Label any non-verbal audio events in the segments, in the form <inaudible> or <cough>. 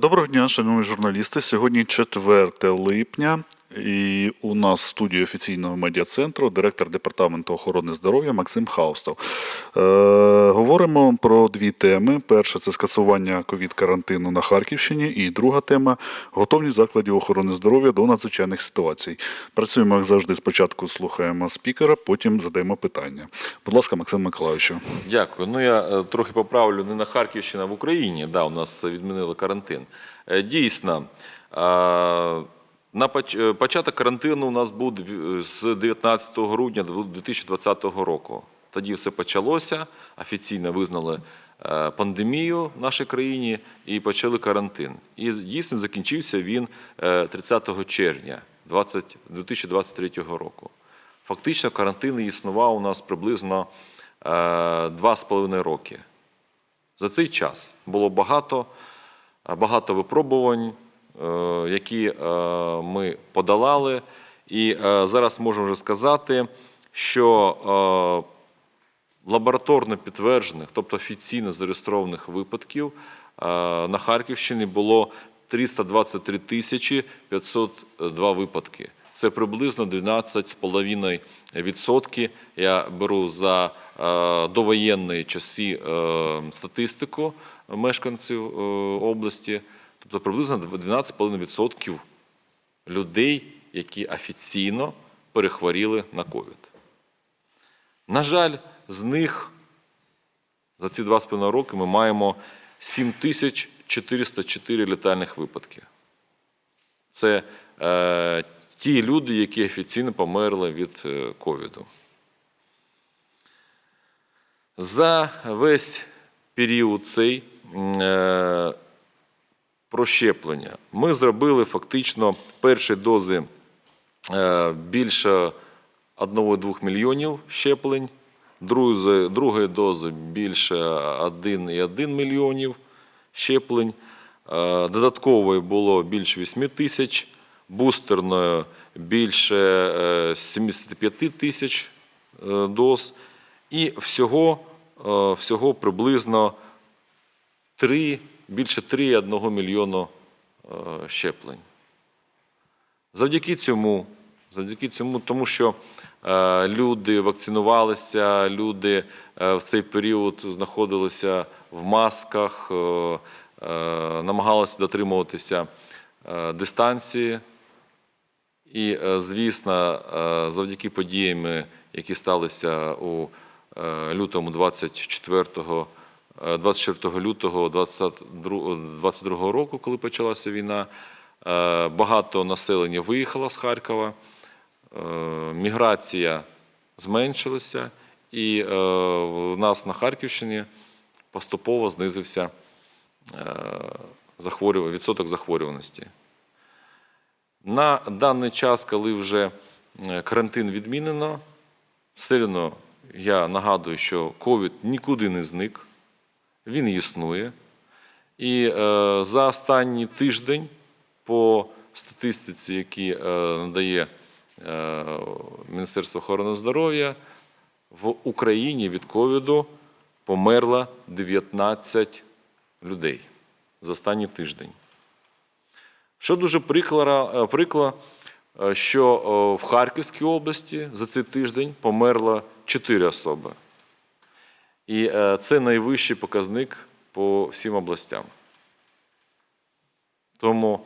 Доброго дня, шановні журналісти. Сьогодні 4 липня, і у нас в студії офіційного медіа-центру директор департаменту охорони здоров'я Максим Хаустов. Е, говоримо про дві теми: перша це скасування ковід-карантину на Харківщині, і друга тема готовність закладів охорони здоров'я до надзвичайних ситуацій. Працюємо як завжди. Спочатку слухаємо спікера, потім задаємо питання. Будь ласка, Максим Миколаївичу. Дякую. Ну я е, трохи поправлю не на Харківщині, а в Україні. Да, у нас відмінили карантин. Е, Дійсно, е, на е, початок карантину у нас був з 19 грудня 2020 року. Тоді все почалося, офіційно визнали е, пандемію в нашій країні і почали карантин. І дійсно закінчився він е, 30 червня 2023 року. Фактично карантин існував у нас приблизно е, два з половиною роки. За цей час було багато, е, багато випробувань, е, які е, ми подолали. І е, зараз можу вже сказати, що е, лабораторно підтверджених, тобто офіційно зареєстрованих випадків е, на Харківщині було 323 тисячі 502 випадки. Це приблизно 12,5%. Я беру за е, довоєнні часи е, статистику мешканців е, області, тобто приблизно 12,5% людей, які офіційно перехворіли на ковід. На жаль, з них за ці два з половиною роки ми маємо 7404 летальних випадки. Це е, ті люди, які офіційно померли від е, ковіду. За весь період цей м, е, прощеплення. Ми зробили фактично перші дози е, більше 1-2 мільйонів щеплень, другої дози більше 1,1 мільйонів щеплень, е, додаткової було більше 8 тисяч, бустерної більше е, 75 тисяч е, доз, і всього, всього приблизно 3, більше 3,1 мільйону е, щеплень. Завдяки цьому, завдяки цьому, тому що е, люди вакцинувалися, люди е, в цей період знаходилися в масках, намагалися дотримуватися дистанції. І, звісно, завдяки подіям, які сталися у лютому 24 е, 24 лютого 2022 року, коли почалася війна, е, багато населення виїхало з Харкова, е, міграція зменшилася, і е, в нас на Харківщині поступово знизився е, відсоток захворюваності. На даний час, коли вже е, карантин відмінено, все одно я нагадую, що ковід нікуди не зник, він існує. І е, за останній тиждень по статистиці, які е, надає е, Міністерство охорони здоров'я, в Україні від ковіду померло 19 людей за останній тиждень. Що дуже прикро, прикро, е, що е, в Харківській області за цей тиждень померло 4 особи. І е, це найвищий показник по всім областям. Тому,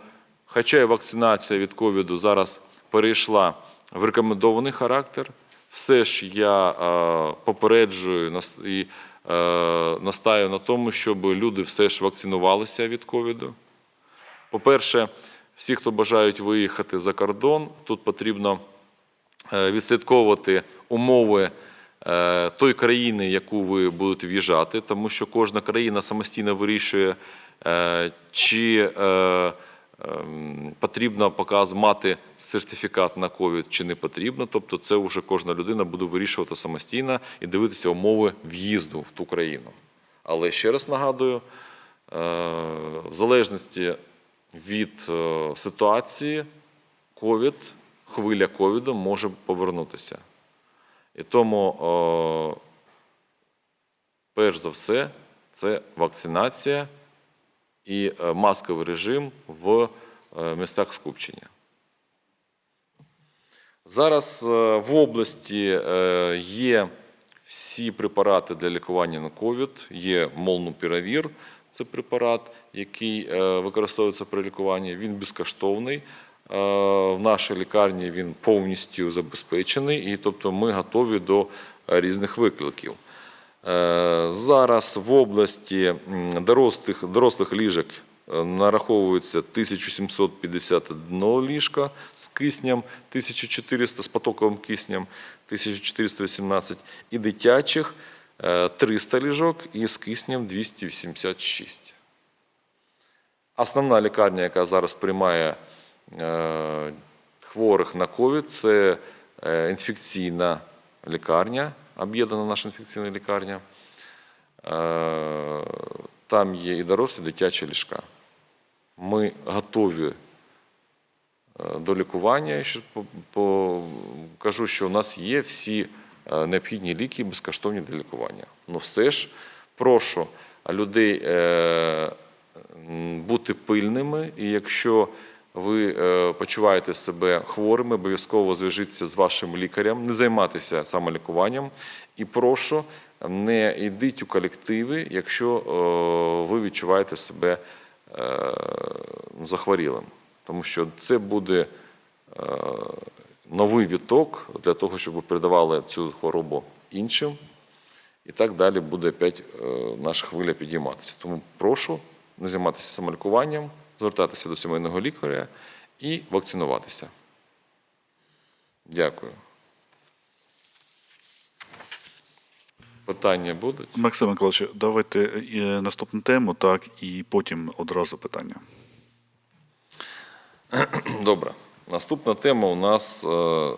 хоча і вакцинація від ковіду зараз перейшла в рекомендований характер, все ж я е, попереджую і е, настаю на тому, щоб люди все ж вакцинувалися від ковіду. По-перше, всі, хто бажають виїхати за кордон, тут потрібно відслідковувати умови е, той країни, яку ви будете в'їжджати, тому що кожна країна самостійно вирішує, е, чи е, ем, потрібно показ мати сертифікат на ковід чи не потрібно. Тобто, це вже кожна людина буде вирішувати самостійно і дивитися умови в'їзду в ту країну. Але ще раз нагадую, в залежності від ситуації, ковід, хвиля ковіду може повернутися. І тому, перш за все, це вакцинація і е, масковий режим в е, містах скупчення. Зараз е, в області є всі препарати для лікування на ковід. Є молнупіравір, це препарат, який використовується при лікуванні. Він безкоштовний. Е, В нашій лікарні він повністю забезпечений, і тобто ми готові до е, різних викликів. Е, Зараз в області дорослих, дорослих ліжок нараховується 1751 ліжка з киснем, 1400 з потоковим киснем, 1418 і дитячих е, 300 ліжок і з киснем 286. Основна лікарня, яка зараз приймає хворих на ковід, це е, інфекційна лікарня, об'єднана наша інфекційна лікарня. Е, Там є і дорослі, і дитячі ліжка. Ми готові е, до лікування. Ще кажу, що у нас є всі е, необхідні ліки безкоштовні для лікування. Ну все ж прошу людей е, бути пильними, і якщо ви е, почуваєте себе хворими, обов'язково зв'яжіться з вашим лікарем, не займатися самолікуванням. І прошу, не йдіть у колективи, якщо е, ви відчуваєте себе е, захворілим. Тому що це буде новий віток для того, щоб ви передавали цю хворобу іншим. І так далі буде опять наша хвиля підійматися. Тому прошу не займатися самолікуванням, звертатися до сімейного лікаря і вакцинуватися. Дякую. Питання будуть? Максим Миколаївич, давайте е, наступну тему, так, і потім одразу питання. <clears throat> Добре. Наступна тема у нас е,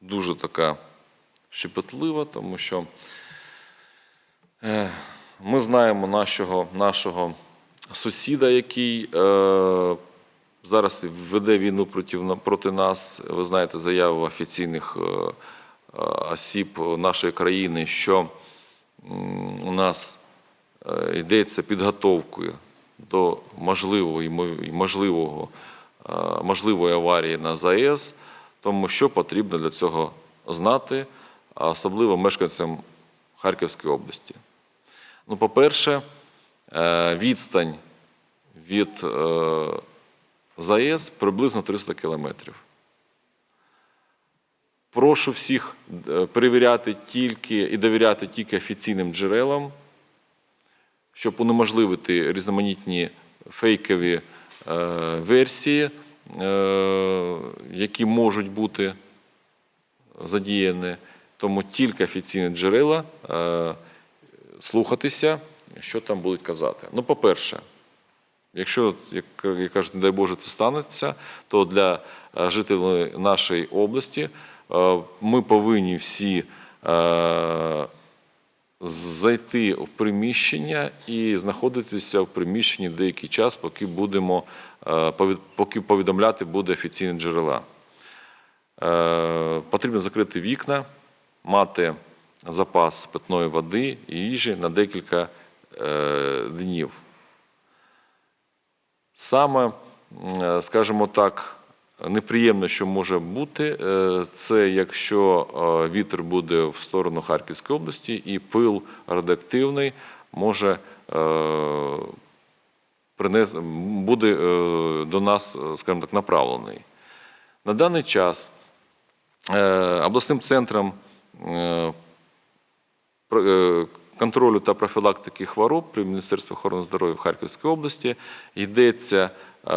дуже така щепетлива, тому що е, ми знаємо нашого, нашого сусіда, який е, зараз веде війну проти, проти нас. Ви знаєте заяву офіційних е, е, осіб нашої країни, що м, у нас е, йдеться підготовкою до можливого і мо- і можливого, е, можливої аварії на ЗАЕС, тому що потрібно для цього знати, особливо мешканцям Харківської області. Ну, по-перше, відстань від е, ЗАЕС приблизно 300 кілометрів. Прошу всіх е, перевіряти тільки і довіряти тільки офіційним джерелам, щоб унеможливити різноманітні фейкові е, версії, е, які можуть бути задіяні. Тому тільки офіційні джерела е, слухатися, що там будуть казати. Ну, по-перше, Якщо, як як кажуть, не дай Боже, це станеться, то для е, жителів нашої області е, ми повинні всі е, зайти в приміщення і знаходитися в приміщенні деякий час, поки будемо поки повідомляти буде офіційні джерела. Потрібно закрити вікна, мати запас питної води і їжі на декілька днів. Саме, скажімо так, неприємно, що може бути, е, це якщо е, вітер буде в сторону Харківської області і пил радіоактивний може е, буде е, до нас, е, скажімо так, направлений. На даний час е, обласним центром е, е, контролю та профілактики хвороб при Міністерстві охорони здоров'я в Харківській області йдеться е,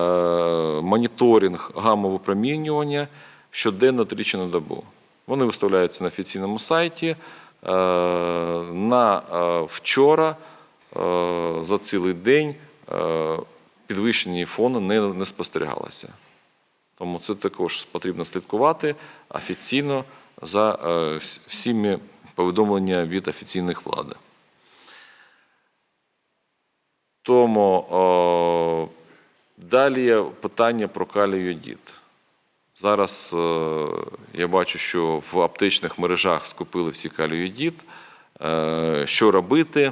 моніторинг гамма-випромінювання щоденно тричі на добу. Вони виставляються на офіційному сайті. Е, На е, вчора за цілий день підвищення фону не, не спостерігалося. Тому це також потрібно слідкувати офіційно за всіми повідомленнями від офіційних влади. Тому о, далі є питання про каліодід. Зараз е, я бачу, що в аптечних мережах скупили всі каліодід. Е, що робити?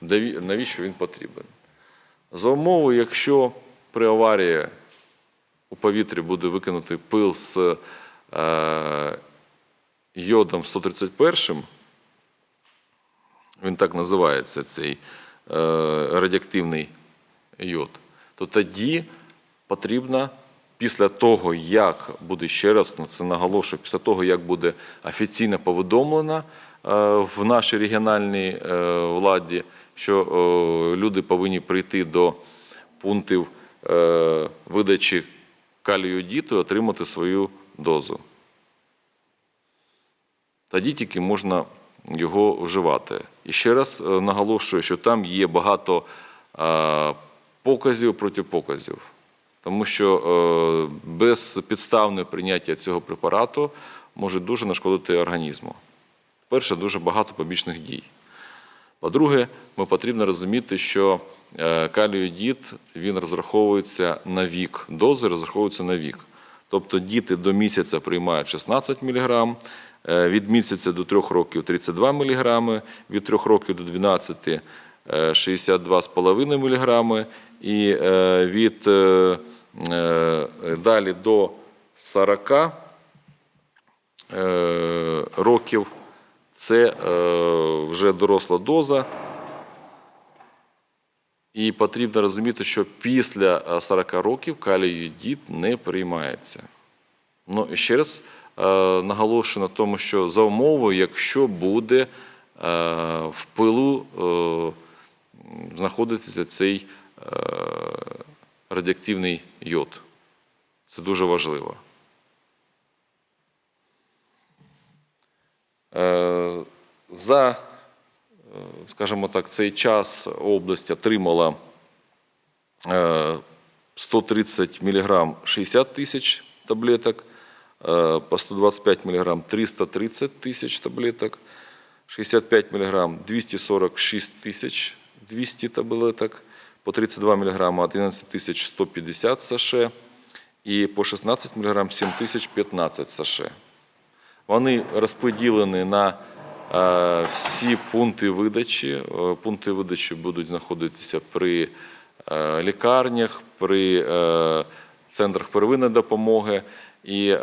Навіщо він потрібен? За умови, якщо при аварії у повітрі буде викинутий пил з е, йодом 131, він так називається цей радіоактивний йод, то тоді потрібно після того, як буде ще раз на це наголошую, після того, як буде офіційно повідомлено е, в нашій регіональній е, владі, що е, люди повинні прийти до пунктів е, видачі калію діту і отримати свою дозу. Тоді тільки можна його вживати. І ще раз е, наголошую, що там є багато е, показів проти показів. Тому що е, безпідставне прийняття цього препарату може дуже нашкодити організму. Перше, дуже багато побічних дій. По-друге, ми потрібно розуміти, що каліодід він розраховується на вік, дози розраховуються на вік. Тобто діти до місяця приймають 16 мг, від місяця до 3 років 32 мг, від 3 років до 12 е, 62,5 мг, і е, від е, е, далі до 40 е, років це е, вже доросла доза. І потрібно розуміти, що після е, 40 років каліюдід не приймається. Ну, ще раз е, наголошую на тому, що за умовою, якщо буде е, в пилу е, знаходитися цей радіоактивний йод. Це дуже важливо. За, скажімо так, цей час область отримала е, 130 мг 60 тисяч таблеток, по 125 мг 330 тисяч таблеток, 65 мг 246 тисяч 200 таблеток, по 32 мг 11 тисяч 150 саше і по 16 мг 7 тисяч 15 саше. Вони розподілені на е, всі пункти видачі. Е, Пункти видачі будуть знаходитися при е, лікарнях, при е, центрах первинної допомоги і е,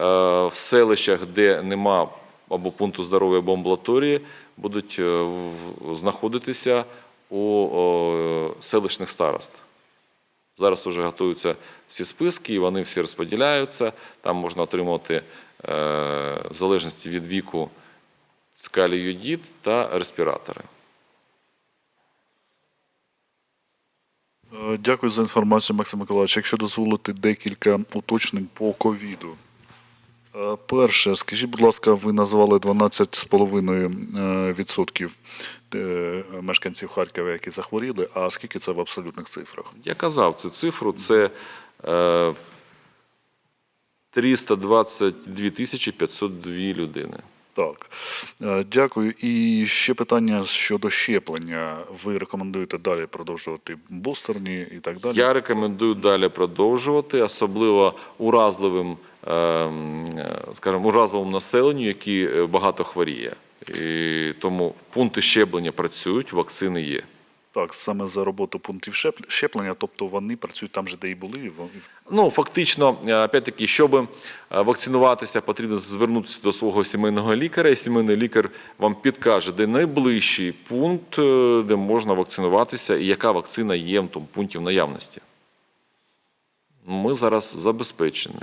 в селищах, де нема або пункту здоров'я, або амбулаторії, будуть е, знаходитися у селищних старост. Зараз вже готуються всі списки, і вони всі розподіляються. Там можна отримати е, в залежності від віку скаліюдід та респіратори. Дякую за інформацію, Максим Миколаївич. Якщо дозволити декілька уточнень по ковіду. Е, Перше, скажіть, будь ласка, ви назвали 12,5% е, мешканців Харкова, які захворіли, а скільки це в абсолютних цифрах? Я казав цю цифру, це е, 322 тисячі 502 людини. Так, Е, дякую. І ще питання щодо щеплення. Ви рекомендуєте далі продовжувати бустерні і так далі? Я рекомендую далі продовжувати, особливо уразливим, ем, скажімо, уразливому населенню, які е, багато хворіє. І тому пункти щеплення працюють, вакцини є. Так, саме за роботу пунктів щеплення, тобто вони працюють там же, де і були. Ну, фактично, е, опять-таки, щоб е, вакцинуватися, потрібно звернутися до свого сімейного лікаря, і сімейний лікар вам підкаже, де найближчий пункт, е, де можна вакцинуватися, і яка вакцина є в тому пункті в наявності. Ми зараз забезпечені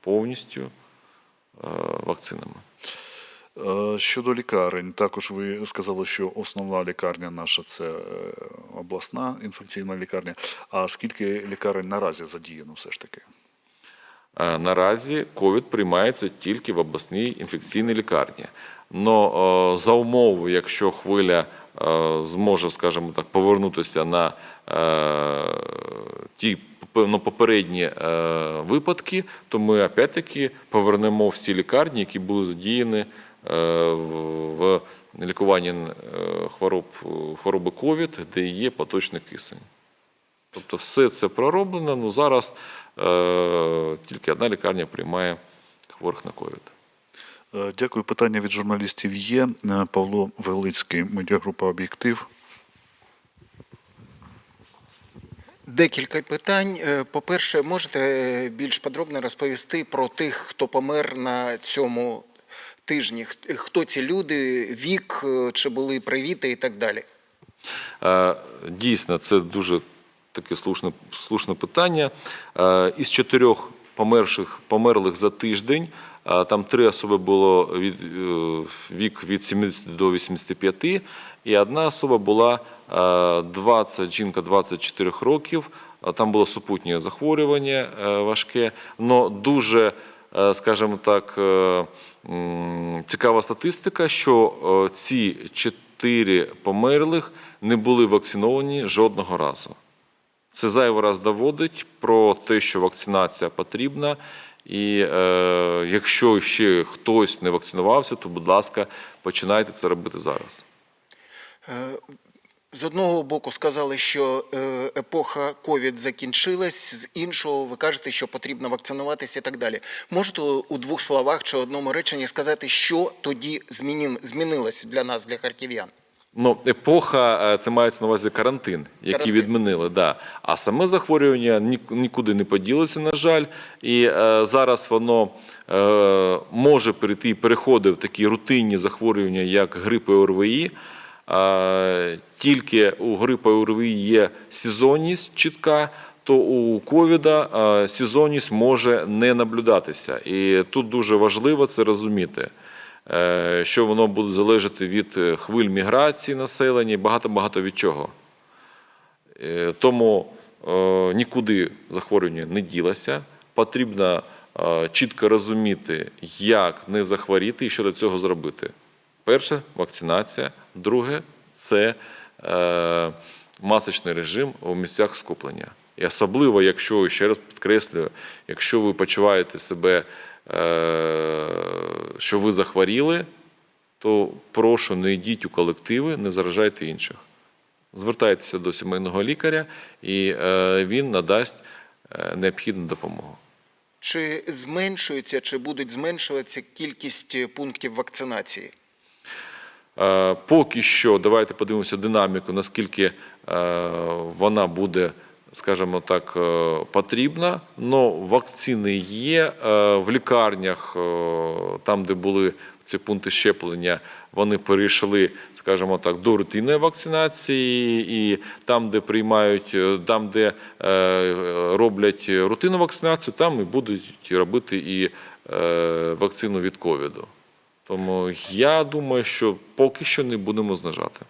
повністю вакцинами. Е, Щодо лікарень, також ви сказали, що основна лікарня наша це е, обласна інфекційна лікарня. А скільки лікарень наразі задіяно все ж таки? Е, Наразі ковід приймається тільки в обласній інфекційній лікарні. Но за умови, якщо хвиля зможе, скажімо так, повернутися на ті певно попередні випадки, то ми опять-таки повернемо всі лікарні, які були задіяні в в лікуванні е, хвороб, хвороби ковід, де є поточний кисень. Тобто все це пророблено. Ну зараз е, тільки одна лікарня приймає хворих на ковід. Е, Дякую. Питання від журналістів є. Е, Павло Велицький, медіагрупа Об'єктив. Декілька питань. Е, По-перше, можете е, більш подробно розповісти про тих, хто помер на цьому тижні? Хто ці люди, вік, е, чи були привіти і так далі? Е, Дійсно, це дуже таке слушне, слушне питання. Е, Із чотирьох померших, померлих за тиждень, там три особи було від, вік від 70 до 85, і одна особа була е, 20, жінка 24 років. Там було супутнє захворювання важке, але дуже, скажімо так, е, цікава статистика, що е, ці чотири померлих не були вакциновані жодного разу. Це зайвий раз доводить про те, що вакцинація потрібна. І е, якщо ще хтось не вакцинувався, то, будь ласка, починайте це робити зараз. З одного боку сказали, що е, епоха ковід закінчилась, з іншого ви кажете, що потрібно вакцинуватися і так далі. Можете у двох словах чи одному реченні сказати, що тоді змінилось для нас, для харків'ян? Ну, епоха е, це мається на увазі карантин, який Карантин. відмінили. Да. А саме захворювання нікуди не поділося, на жаль. І е, зараз воно е, може перейти і переходить в такі рутинні захворювання, як грип і ОРВІ. Тільки у грипу і ОРВІ є сезонність чітка, то у ковіда сезонність може не наблюдатися. І тут дуже важливо це розуміти е, що воно буде залежати від хвиль міграції населення і багато-багато від чого. Е, Тому е, нікуди захворювання не ділося. Потрібно чітко розуміти, як не захворіти і що до цього зробити. Перше вакцинація, друге це е, масочний режим у місцях скуплення. І особливо, якщо, ще раз підкреслюю, якщо ви почуваєте себе, е, що ви захворіли, то прошу не йдіть у колективи, не заражайте інших. Звертайтеся до сімейного лікаря, і е, він надасть е, необхідну допомогу. Чи зменшується, чи будуть зменшуватися кількість пунктів вакцинації? Е, Поки що давайте подивимося динаміку, наскільки е, вона буде, скажімо так, е, потрібна. Но вакцини є в лікарнях, там, де були ці пункти щеплення, вони перейшли, скажімо так, до рутинної вакцинації, і там, де приймають, там, де роблять рутинну вакцинацію, там і будуть робити і вакцину від ковіду. Тому я думаю, що поки що не будемо знижати.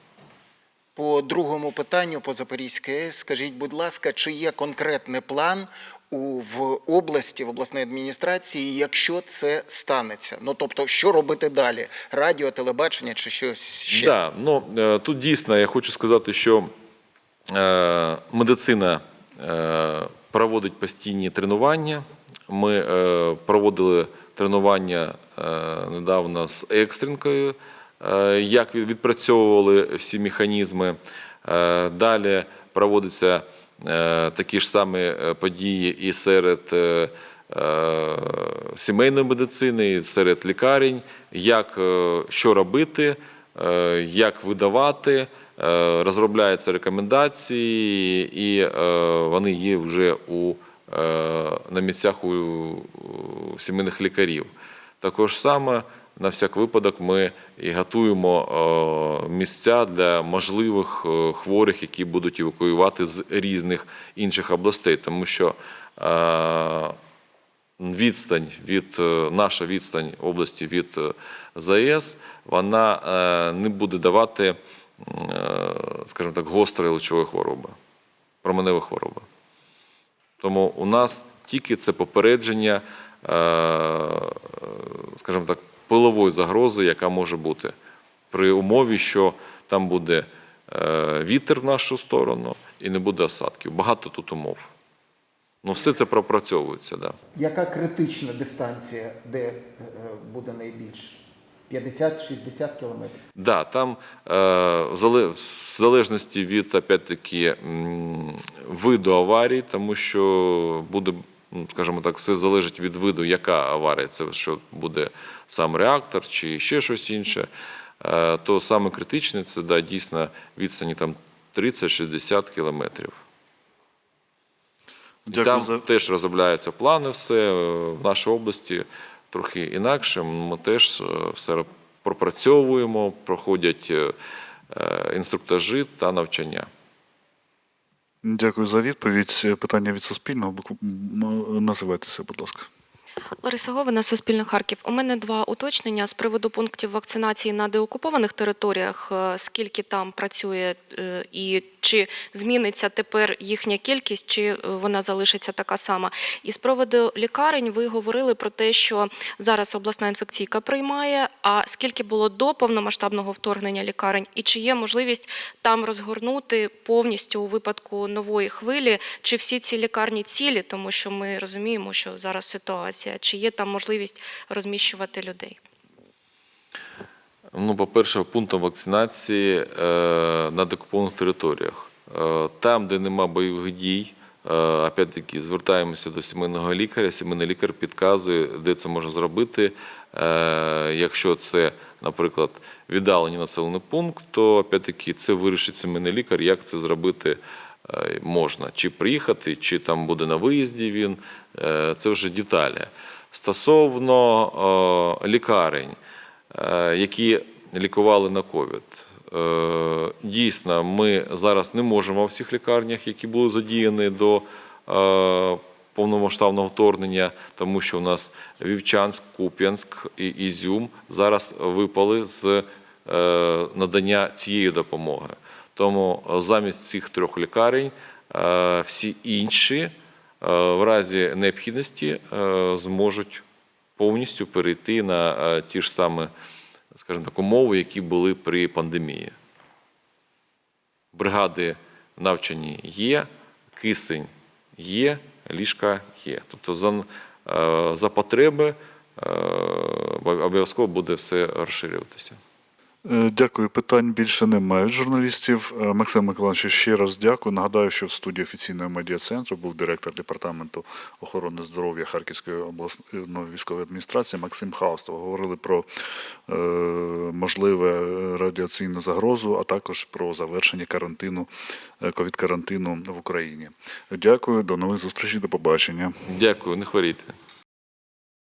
По другому питанню по Запорізькій АЕС, скажіть, будь ласка, чи є конкретний план у, в області, в обласній адміністрації, якщо це станеться? Ну тобто, що робити далі? Радіо, телебачення чи щось ще? Да, ну, е, тут дійсно я хочу сказати, що е, медицина е, проводить постійні тренування. Ми е, проводили тренування е, недавно з екстренкою, е, як відпрацьовували всі механізми. Е, Далі проводяться такі ж самі події і серед сімейної медицини, і серед лікарень, як що робити, як видавати. Розробляються рекомендації, і вони є вже у, на місцях у, сімейних лікарів. Також саме на всяк випадок ми і готуємо е, місця для можливих е, хворих, які будуть евакуювати з різних інших областей, тому що е, відстань від е, наша відстань області від е, ЗАЕС, вона е, не буде давати, е, скажімо так, гострої лучової хвороби, променевої хвороби. Тому у нас тільки це попередження, е, скажімо так, пилової загрози, яка може бути при умові, що там буде е, вітер в нашу сторону і не буде осадків. Багато тут умов. Ну, все це пропрацьовується, да. Яка критична дистанція, де е, буде найбільше? 50-60 кілометрів? Да, там е, в залежності від опять-таки виду аварій, тому що буде, ну, скажімо так, все залежить від виду, яка аварія. Це що буде сам реактор чи ще щось інше. Е, то саме критичне це да, дійсно відстані там 30-60 кілометрів. І Дякую там теж розробляються плани, все е, в нашій області трохи інакше. Ми теж е, все пропрацьовуємо, проходять е, е, інструктажі та навчання. Дякую за відповідь. Питання від Суспільного. Називайтеся, будь ласка. Лариса Говина, Суспільне Харків. У мене два уточнення з приводу пунктів вакцинації на деокупованих територіях. Е, Скільки там працює е, і чи зміниться тепер їхня кількість, чи е, вона залишиться така сама? І з приводу лікарень ви говорили про те, що зараз обласна інфекційка приймає. А скільки було до повномасштабного вторгнення лікарень, і чи є можливість там розгорнути повністю у випадку нової хвилі, чи всі ці лікарні цілі, тому що ми розуміємо, що зараз ситуація, чи є там можливість розміщувати людей? Ну, по-перше, пунктом вакцинації е, на декупованих територіях. Е, там, де нема бойових дій, е, опять-таки, звертаємося до сімейного лікаря. Сімейний лікар підказує, де це можна зробити. Якщо це, наприклад, віддалений населений пункт, то опять-таки це вирішить сімейний лікар, як це зробити можна. Чи приїхати, чи там буде на виїзді він. Е, це вже деталі. Стосовно е, лікарень е, які лікували на ковід. Е, Дійсно, ми зараз не можемо в всіх лікарнях, які були задіяні до е, повномасштабного вторгнення, тому що у нас Вівчанськ, Куп'янськ і Ізюм зараз випали з е, надання цієї допомоги. Тому е, замість цих трьох лікарень е, всі інші е, в разі необхідності зможуть повністю перейти на ті ж самі, скажімо так, умови, які були при пандемії. Бригади навчані є, кисень є, ліжка є. Тобто за, за потреби обов'язково буде все розширюватися. Е, Дякую. Питань більше немає від журналістів. Е, Максим Миколаївич, ще раз дякую. Нагадаю, що в студії офіційного медіа центру був директор департаменту охорони здоров'я Харківської обласної військової адміністрації Максим Хаустов. Говорили про е, можливе радіаційну загрозу, а також про завершення карантину е, ковід-карантину в Україні. Дякую, до нових зустрічей, до побачення. Дякую, не хворійте.